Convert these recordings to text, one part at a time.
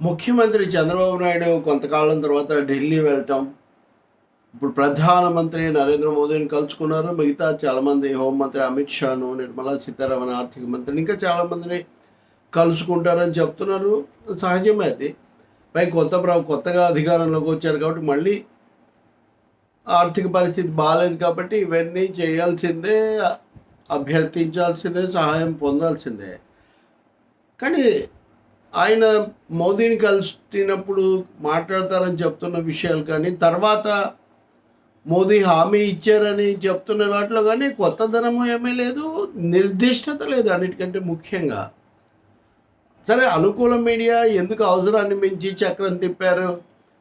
ముఖ్యమంత్రి చంద్రబాబు నాయుడు కొంతకాలం తర్వాత ఢిల్లీ వెళ్ళటం. ఇప్పుడు ప్రధానమంత్రి నరేంద్ర మోదీని కలుసుకున్నారు. మిగతా చాలామంది హోంమంత్రి అమిత్ షాను నిర్మలా సీతారామన్ ఆర్థిక మంత్రిని ఇంకా చాలామందిని కలుసుకుంటారని చెప్తున్నారు. సహజమే అది. పై కొత్త ప్ర కొత్తగా అధికారంలోకి వచ్చారు కాబట్టి మళ్ళీ ఆర్థిక పరిస్థితి బాగాలేదు కాబట్టి ఇవన్నీ చేయాల్సిందే అభ్యర్థించాల్సిందే సహాయం పొందాల్సిందే. కానీ ఆయన మోదీని కలిసినప్పుడు మాట్లాడతారని చెప్తున్న విషయాలు కానీ తర్వాత మోదీ హామీ ఇచ్చారని చెప్తున్న వాటిలో కానీ కొత్తదనము ఏమీ లేదు నిర్దిష్టత లేదు అన్నిటికంటే ముఖ్యంగా. సరే అనుకూల మీడియా ఎందుకు అవసరాన్ని మించి చక్రం తిప్పారు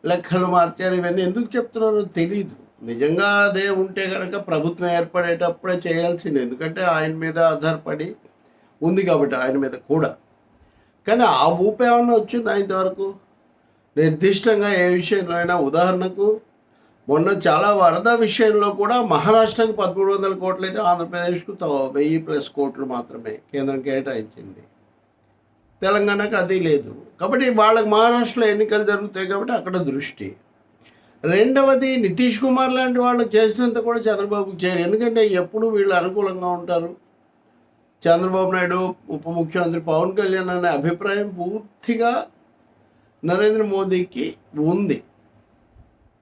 లెక్కలు మార్చారు ఇవన్నీ ఎందుకు చెప్తున్నారో తెలియదు నిజంగా అదే ఉంటే కనుక ప్రభుత్వం ఏర్పడేటప్పుడే చేయాల్సింది ఎందుకంటే ఆయన మీద ఆధారపడి ఉంది కాబట్టి ఆయన మీద కూడా. కానీ ఆ ఊపు ఏమన్నా వచ్చింది ఇంతవరకు? నిర్దిష్టంగా ఏ విషయంలో అయినా ఉదాహరణకు మొన్న చాలా వరద విషయంలో కూడా మహారాష్ట్రకి పదమూడు వందల కోట్లు అయితే ఆంధ్రప్రదేశ్కు వెయ్యి ప్లస్ కోట్లు మాత్రమే కేంద్రం కేటాయించింది. తెలంగాణకు అది లేదు. కాబట్టి వాళ్ళకి మహారాష్ట్రలో ఎన్నికలు జరుగుతాయి కాబట్టి అక్కడ దృష్టి. రెండవది నితీష్ కుమార్ లాంటి వాళ్ళు చేసినంత కూడా చంద్రబాబుకి చేయరు ఎందుకంటే ఎప్పుడు వీళ్ళు అనుకూలంగా ఉంటారు? చంద్రబాబు నాయుడు ఉప ముఖ్యమంత్రి పవన్ కళ్యాణ్ అనే అభిప్రాయం పూర్తిగా నరేంద్ర మోదీకి ఉంది.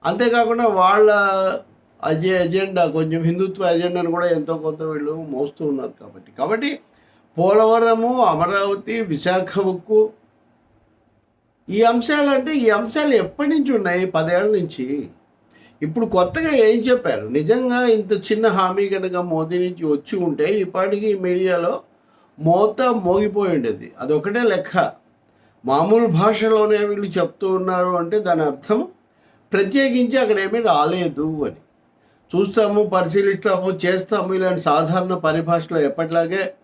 అంతేకాకుండా వాళ్ళ అజే ఎజెండా కొంచెం హిందుత్వ ఎజెండాను కూడా ఎంతో కొంత వీళ్ళు మోస్తూ ఉన్నారు కాబట్టి. కాబట్టి పోలవరము అమరావతి విశాఖ ఉక్కు ఈ అంశాలు అంటే ఈ అంశాలు ఎప్పటి నుంచి ఉన్నాయి? పదేళ్ళ నుంచి ఇప్పుడు కొత్తగా ఏం చెప్పారు? నిజంగా ఇంత చిన్న హామీ కనుక మోదీ నుంచి వచ్చి ఉంటే ఇప్పటికీ మీడియాలో మోత మోగిపోయి ఉండేది. అదొకటే లెక్క. మామూలు భాషలోనే వీళ్ళు చెప్తూ ఉన్నారు అంటే దాని అర్థం ప్రత్యేకించి అక్కడ ఏమీ రాలేదు అని. చూస్తాము పరిశీలిస్తాము చేస్తాము ఇలాంటి సాధారణ పరిభాషలో ఎప్పటిలాగే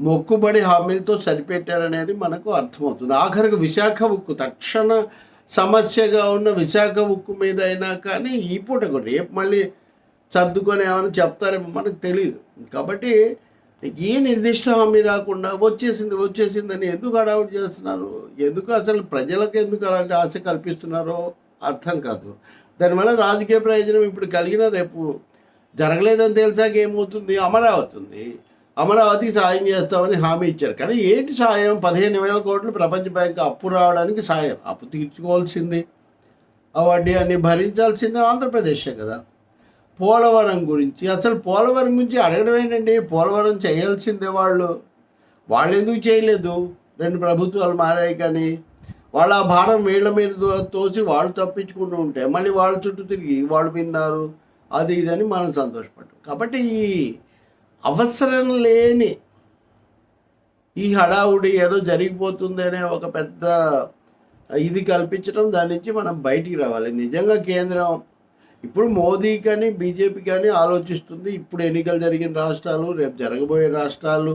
మొక్కుబడి హామీలతో సరిపెట్టారనేది మనకు అర్థమవుతుంది. ఆఖరికి విశాఖ ఉక్కు తక్షణ సమస్యగా ఉన్న విశాఖ ఉక్కు మీద అయినా కానీ ఈ పూట రేపు మళ్ళీ సర్దుకొని ఏమైనా చెప్తారేమో మనకు తెలియదు కాబట్టి ఏ నిర్దిష్ట హామీ రాకుండా వచ్చేసింది వచ్చేసిందని ఎందుకు అడౌట్ చేస్తున్నారు? ఎందుకు అసలు ప్రజలకు ఎందుకు అలాంటి ఆశ కల్పిస్తున్నారో అర్థం కాదు. దానివల్ల రాజకీయ ప్రయోజనం ఇప్పుడు కలిగిన రేపు జరగలేదని తెలిసాక ఏమవుతుంది? అమరావతి ఉంది. అమరావతికి సాయం చేస్తామని హామీ ఇచ్చారు. కానీ ఏంటి సాయం? పదిహేను వేల కోట్లు ప్రపంచ బ్యాంక్ అప్పు రావడానికి సాయం. అప్పు తీర్చుకోవాల్సింది. ఆ వడ్డీ అన్ని భరించాల్సింది ఆంధ్రప్రదేశే కదా. పోలవరం గురించి అసలు పోలవరం గురించి అడగడం ఏంటండి? పోలవరం చేయాల్సిందే వాళ్ళు. వాళ్ళు ఎందుకు చేయలేదు? రెండు ప్రభుత్వాలు మారాయి కానీ వాళ్ళ ఆ భారం వీళ్ళ మీద తోచి తోసి వాళ్ళు తప్పించుకుంటూ ఉంటే మళ్ళీ వాళ్ళ చుట్టూ తిరిగి వాళ్ళు విన్నారు. అది ఇదని మనం సంతోషపడ్డాం. కాబట్టి ఈ అవసరం లేని ఈ హడావుడి ఏదో జరిగిపోతుంది అనే ఒక పెద్ద ఇది కల్పించడం దాని నుంచి మనం బయటికి రావాలి. నిజంగా కేంద్రం ఇప్పుడు మోదీ కానీ బీజేపీ కానీ ఆలోచిస్తుంది ఇప్పుడు ఎన్నికలు జరిగిన రాష్ట్రాలు రేపు జరగబోయే రాష్ట్రాలు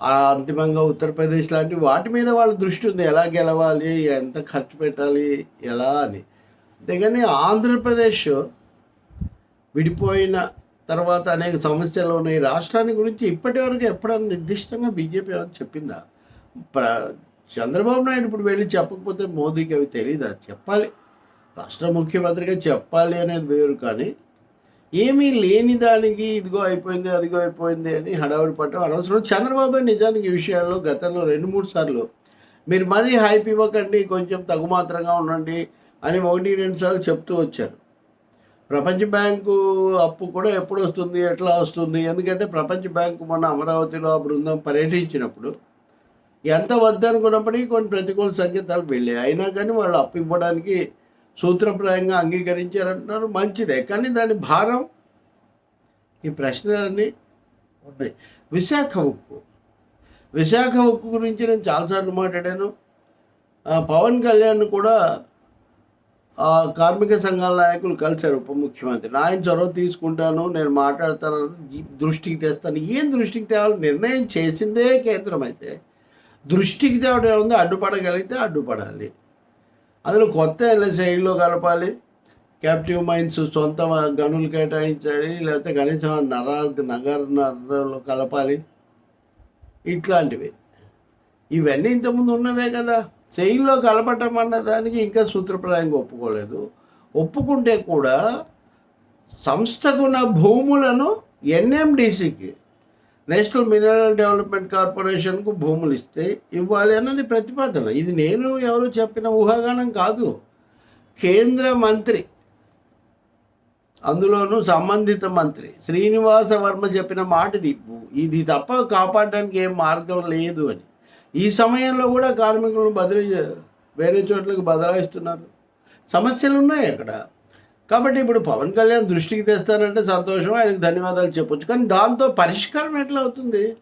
అంతిమంగా ఉత్తరప్రదేశ్ లాంటి వాటి మీద వాళ్ళ దృష్టి ఉంది. ఎలా గెలవాలి ఎంత ఖర్చు పెట్టాలి ఎలా అని. అంతేగాని ఆంధ్రప్రదేశ్ విడిపోయిన తర్వాత అనేక సమస్యలు ఉన్నాయి. రాష్ట్రాన్ని గురించి ఇప్పటి వరకు ఎప్పుడైనా నిర్దిష్టంగా బీజేపీ అని చెప్పిందా? ప్ర చంద్రబాబు నాయుడు ఇప్పుడు వెళ్ళి చెప్పకపోతే మోదీకి అవి తెలియదా చెప్పాలి. రాష్ట్ర ముఖ్యమంత్రిగా చెప్పాలి అనేది వేరు కానీ ఏమీ లేని దానికి ఇదిగో అయిపోయింది అదిగో అయిపోయింది అని హడావుడి పట్టడం అనవసరం. చంద్రబాబు నిజానికి ఈ విషయాల్లో గతంలో రెండు మూడు సార్లు మీరు మరీ హైప్ ఇవ్వకండి కొంచెం తగుమాత్రంగా ఉండండి అని ఒకటి రెండు సార్లు చెప్తూ వచ్చారు. ప్రపంచ బ్యాంకు అప్పు కూడా ఎప్పుడు వస్తుంది ఎట్లా వస్తుంది? ఎందుకంటే ప్రపంచ బ్యాంకు మొన్న అమరావతిలో ఆ బృందం పర్యటించినప్పుడు ఎంత వద్దనుకున్నప్పటికీ కొన్ని ప్రతికూల సంకేతాలు వెళ్ళాయి. అయినా కానీ వాళ్ళు అప్పు ఇవ్వడానికి సూత్రప్రాయంగా అంగీకరించారంటున్నారు. మంచిదే. కానీ దాని భారం ఈ ప్రశ్నలన్నీ ఉన్నాయి. విశాఖ ఉక్కు. విశాఖ ఉక్కు గురించి నేను చాలాసార్లు మాట్లాడాను. పవన్ కళ్యాణ్ కూడా కార్మిక సంఘాల నాయకులు కలిశారు ఉప ముఖ్యమంత్రి. ఆయన చొరవ తీసుకుంటాను నేను మాట్లాడతాను దృష్టికి తెస్తాను. ఏం దృష్టికి తేవాలి? నిర్ణయం చేసిందే కేంద్రం అయితే. దృష్టికి తేవడం ఏముంది? అడ్డుపడగలిగితే అడ్డుపడాలి. అందులో కొత్త ఎల్ఎస్ఐలో కలపాలి. క్యాప్టివ్ మైన్స్ సొంత గనులు కేటాయించాలి లేకపోతే కనీసం నరాలకు నగర నగరంలో కలపాలి. ఇట్లాంటివి. ఇవన్నీ ఇంతకుముందు ఉన్నవే కదా. చైన్లో కలపటం అన్న దానికి ఇంకా సూత్రప్రాయంగా ఒప్పుకోలేదు. ఒప్పుకుంటే కూడా సంస్థకున్న భూములను ఎన్ఎండిసికి నేషనల్ మినరల్ డెవలప్మెంట్ కార్పొరేషన్కు భూములు ఇస్తే ఇవ్వాలి అన్నది ప్రతిపాదన. ఇది నేను ఎవరు చెప్పిన ఊహాగానం కాదు. కేంద్ర మంత్రి అందులోనూ సంబంధిత మంత్రి శ్రీనివాస వర్మ చెప్పిన మాట ఇది ఇది తప్ప కాపాడడానికి ఏం మార్గం లేదు అని. ఈ సమయంలో కూడా కార్మికులను బదిలీ వేరే చోట్లకు బదలాయిస్తున్నారు. సమస్యలు ఉన్నాయి అక్కడ. కాబట్టి ఇప్పుడు పవన్ కళ్యాణ్ దృష్టికి తెస్తానంటే సంతోషం ఆయనకు ధన్యవాదాలు చెప్పొచ్చు. కానీ దాంతో పరిష్కారం ఎట్లా అవుతుంది?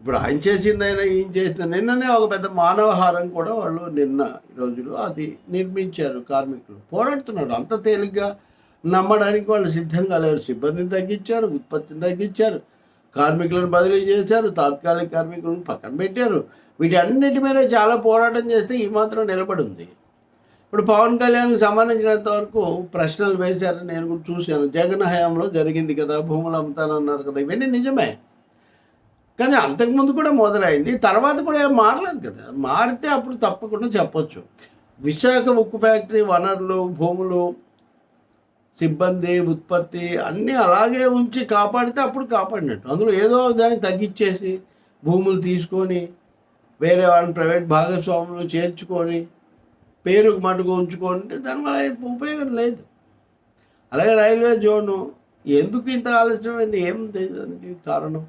ఇప్పుడు ఆయన చేసింది ఏం ఈయన చేసింది. నిన్ననే ఒక పెద్ద మానవహారం కూడా వాళ్ళు నిన్న ఈ రోజులు అది నిర్మించారు కార్మికులు. పోరాడుతున్నారు. అంత తేలిగ్గా నమ్మడానికి వాళ్ళు సిద్ధంగా లేరు. సిబ్బందిని తగ్గించారు ఉత్పత్తిని తగ్గించారు. కార్మికులను బదిలీ చేశారు. తాత్కాలిక కార్మికులను పక్కన పెట్టారు. వీటన్నిటి మీద చాలా పోరాటం చేస్తే ఈ మాత్రం నిలబడి ఉంది ఇప్పుడు పవన్ కళ్యాణ్కి సంబంధించినంత వరకు ప్రశ్నలు వేశారని నేను కూడా చూశాను. జగన్ హయాంలో జరిగింది కదా భూములు అమ్ముతానన్నారు కదా ఇవన్నీ నిజమే. కానీ అంతకుముందు కూడా మొదలైంది. తర్వాత కూడా ఏం మారలేదు కదా. మారితే అప్పుడు తప్పకుండా చెప్పొచ్చు. విశాఖ ఉక్కు ఫ్యాక్టరీ వనరులు భూములు సిబ్బంది ఉత్పత్తి అన్నీ అలాగే ఉంచి కాపాడితే అప్పుడు కాపాడినట్టు. అందులో ఏదో దానికి తగ్గించేసి భూములు తీసుకొని వేరే వాళ్ళని ప్రైవేట్ భాగస్వాములు చేర్చుకొని పేరుకు మటుకు ఉంచుకుంటే దానివల్ల ఉపయోగం లేదు. అలాగే రైల్వే జోను ఎందుకు ఇంత ఆలస్యమైంది? ఏం దానికి కారణం?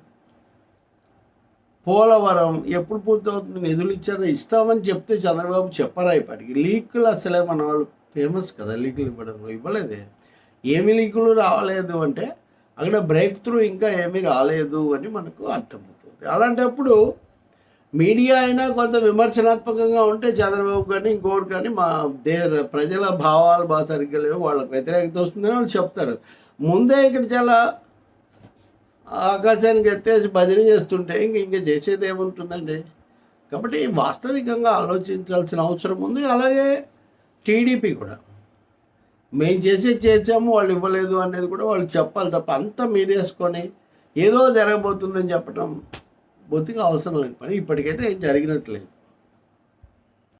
పోలవరం ఎప్పుడు పూర్తవుతుంది? నిధులు ఇచ్చారో? ఇస్తామని చెప్తే చంద్రబాబు చెప్పరా ఇప్పటికి? లీకులు అసలే మన వాళ్ళు ఫేమస్ కదా లీకులు ఇవ్వడంలో ఇవ్వలేదే? ఏమి లీకులు రావలేదు అంటే అక్కడ బ్రేక్ త్రూ ఇంకా ఏమీ రాలేదు అని మనకు అర్థమవుతుంది. అలాంటప్పుడు మీడియా అయినా కొంత విమర్శనాత్మకంగా ఉంటే చంద్రబాబు కానీ ఇంకోటి కానీ మా దే ప్రజల భావాలు బాగా సరిగ్గా లేవు వాళ్ళకి వ్యతిరేకత వస్తుందని వాళ్ళు చెప్తారు. ముందే ఇక్కడ చాలా ఆకాశానికి ఎత్తేసి భజన చేస్తుంటే ఇంక ఇంకా చేసేది ఏముంటుందండి? కాబట్టి వాస్తవికంగా ఆలోచించాల్సిన అవసరం ఉంది. అలాగే టీడీపీ కూడా. మేము చేసేది చేసాము వాళ్ళు ఇవ్వలేదు అనేది కూడా వాళ్ళు చెప్పాలి తప్ప అంతా మీదేసుకొని ఏదో జరగబోతుందని చెప్పడం బొత్తిగా అవసరం లేని పని. ఇప్పటికైతే ఏం జరిగినట్లేదు